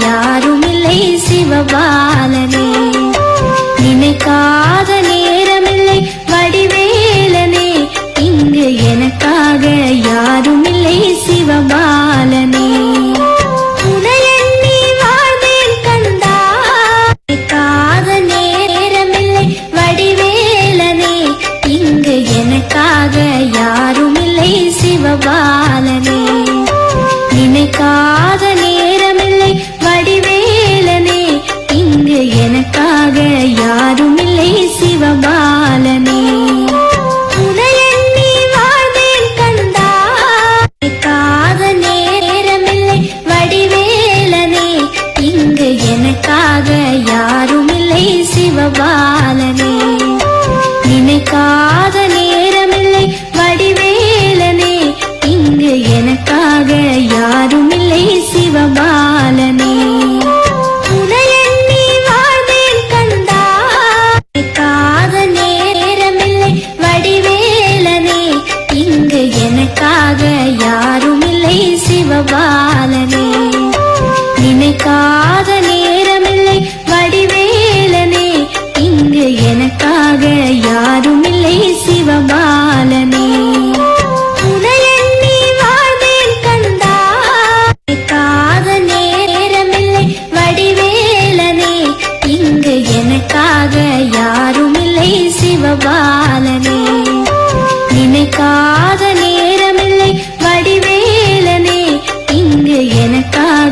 யாரும் இல்லை சிவபாலனே. நினைக்கா சிவபாலனே நினைக்காத நேரமில்லை வடிவேலனே. இங்கு எனக்காக யாரும் இல்லை சிவபாலனே எனக்காக யாரும் இல்லை சிவபாலனே. நினைக்கா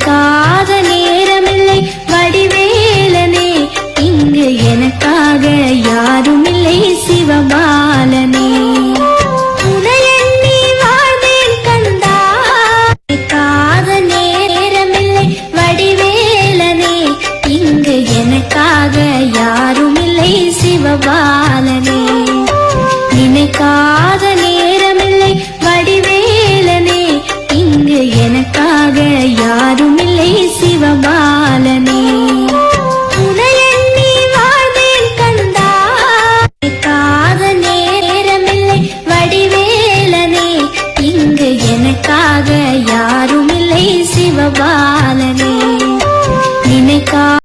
Kau. நினைக்காக யாரும் இல்லை சிவபாலனே. நினைக்கா